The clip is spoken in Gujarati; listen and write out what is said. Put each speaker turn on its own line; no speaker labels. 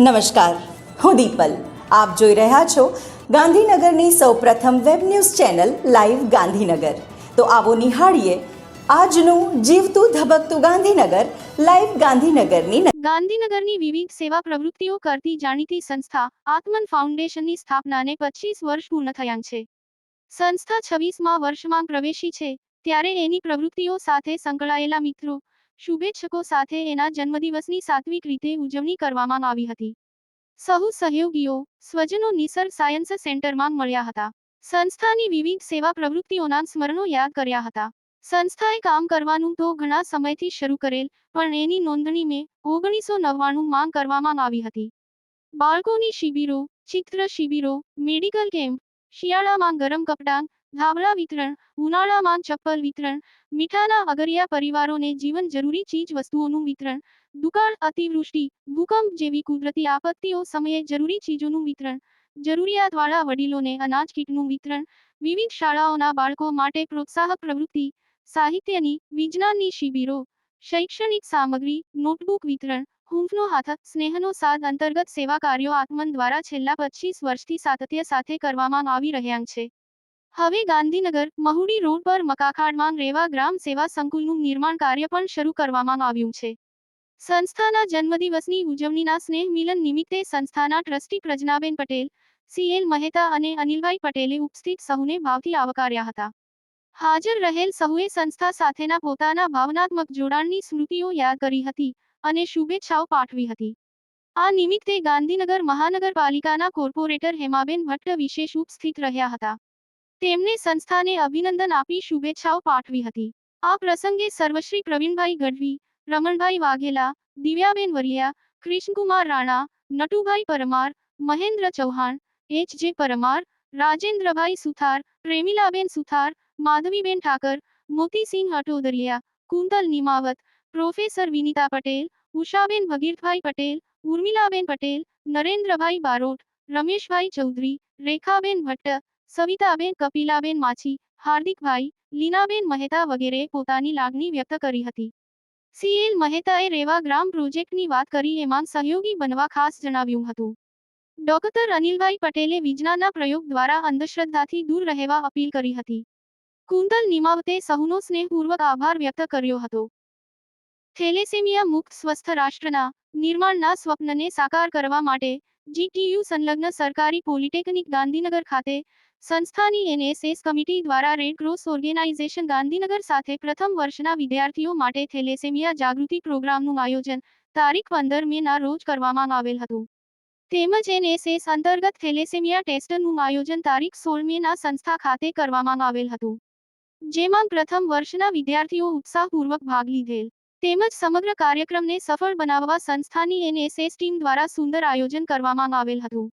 નમસ્કાર. હું દીપલ. આપ જોઈ રહ્યા છો ગાંધીનગરની સૌપ્રથમ web news channel live Gandhinagar. તો આવો નિહાળીએ આજનું જીવતું ધબકતું ગાંધીનગર, લાઈવ ગાંધીનગરની
ગાંધીનગરની વિવિધ સેવા પ્રવૃત્તિઓ કરતી જાણીતી સંસ્થા આત્મન ફાઉન્ડેશનની સ્થાપનાને પચીસ વર્ષ પૂર્ણ થયા છે. સંસ્થા છવ્વીસમાં વર્ષમાં પ્રવેશી છે, ત્યારે એની પ્રવૃત્તિઓ સાથે સંકળાયેલા મિત્રો શુભેચ્છકો સાથે એના જન્મદિવસની સાત્વિક રીતે ઉજવણી કરવામાં આવી હતી. સહુ સહયોગીઓ સ્વજનો નિસર્ગ સાયન્સ સેન્ટરમાં મળ્યા હતા. સંસ્થાની વિવિધ સેવા પ્રવૃત્તિઓના સ્મરણો યાદ કર્યા હતા. સંસ્થાએ કામ કરવાનું તો ઘણા સમયથી શરૂ કરેલ, પણ એની નોંધણી મેં ઓગણીસો નવ્વાણું માંગ કરવામાં આવી હતી. બાળકોની શિબિરો, ચિત્ર શિબિરો, મેડિકલ કેમ્પ, શિયાળામાં ગરમ કપડાં ધાબળા વિતરણ ઉનાળામાં ચપ્પલ વિતરણ, મીઠાના અગરિયા પરિવારોને જીવન જરૂરી ચીજ વસ્તુઓનું વિતરણ, દુકાળ અતિવૃષ્ટિ, ભૂકંપ જેવી કુદરતી આપત્તિઓ સમયે જરૂરી ચીજોનું વિતરણ, જરૂરિયાતવાળા વડીલોને અનાજ કીટનું વિતરણ, વિવિધ શાળાઓના બાળકો માટે પ્રોત્સાહક પ્રવૃત્તિ, સાહિત્યની, વિજ્ઞાનની શિબિરો, શૈક્ષણિક સામગ્રી, નોટબુક વિતરણ, હુંફનો હાથ, સ્નેહનો સાથ અંતર્ગત સેવા કાર્યો આત્મન દ્વારા છેલ્લા પચીસ વર્ષથી સાતત્ય સાથે કરવામાં આવી રહ્યા છે. હવે ગાંધીનગર, મહુડી રોડ પર મકાખાડમાં રેવા ગ્રામ સેવા સંકુલનું નિર્માણ કાર્ય પણ શરૂ કરવામાં આવ્યું છે. સંસ્થાના જન્મદિવસની ઉજવણીના સ્નેહ મિલન નિમિત્તે સંસ્થાના trustee Pragnaben Patel C L Mehta અને અનિલભાઈ પટેલે ઉપસ્થિત સહુને ભાવથી આવકાર્યા હતા. હાજર રહેલ સહુએ સંસ્થા સાથેના પોતાના ભાવનાત્મક જોડાણની સ્મૃતિઓ યાદ કરી હતી અને શુભેચ્છાઓ પાઠવી હતી. આ નિમિત્તે ગાંધીનગર મહાનગરપાલિકાના કોર્પોરેટર હેમાબેન ભટ્ટ વિશેષ ઉપસ્થિત રહ્યા હતા. તેમણે સંસ્થાને અભિનંદન આપી શુભેચ્છાઓ પાઠવી હતી. આ પ્રસંગે Sarvashri Pravinbhai Gadhvi, Ramanbhai Vaghela, Divyaben Variya, Krishnakumar Rana, Natubhai Parmar, Mahendra Chauhan, H J Parmar, Rajendrabhai Suthar, Premilaben Suthar, Madhaviben Thakar, Motisinh Hatodariya, Kuntal Nimavat, professor Vinita Patel, Ushaben Bhagirathbhai Patel, Urmilaben Patel, Narendrabhai Barot, Rameshbhai Chaudhari, Rekhaben Bhatt Savitaben Kapilaben Machhi, Hardikbhai, Linaben Mehta વગેરેએ પોતાની લાગણી વ્યક્ત કરી હતી. સીએલ મહેતાએ રેવા ગ્રામ પ્રોજેક્ટની વાત કરી એમાં સહયોગી બનવા ખાસ જણાવ્યું હતું. ડોક્ટર અનિલભાઈ પટેલે વિજ્ઞાનના પ્રયોગ દ્વારા અંધશ્રદ્ધાથી દૂર રહેવા અપીલ કરી હતી. કુંતલ નિમાવતે સહુનો સ્નેહપૂર્વક આભાર વ્યક્ત કર્યો હતો. થેલેસેમિયા મુક્ત સ્વસ્થ રાષ્ટ્રના નિર્માણના સ્વપ્નને સાકાર કરવા માટે, જીટીયુ સંલગ્ન સરકારી પોલિટેકનિક ગાંધીનગર ખાતે સંસ્થાની એનએસએસ કમિટી દ્વારા રેડ ક્રોસ ઓર્ગેનાઇઝેશન ગાંધીનગર સાથે પ્રથમ વર્ષના વિદ્યાર્થીઓ માટે થેલેસેમિયા જાગૃતિ પ્રોગ્રામનું આયોજન તારીખ પંદર મે ના રોજ કરવામાં આવેલ હતું. તેમજ એનએસએસ અંતર્ગત થેલેસેમિયા ટેસ્ટનું આયોજન તારીખ સોળ મે ના સંસ્થા ખાતે કરવામાં આવેલ હતું. જેમાં પ્રથમ વર્ષના વિદ્યાર્થીઓ ઉત્સાહપૂર્વક ભાગ લીધેલ. તેમજ સમગ્ર કાર્યક્રમને સફળ બનાવવા સંસ્થાની એનએસએસ ટીમ દ્વારા સુંદર આયોજન કરવામાં આવેલ હતું.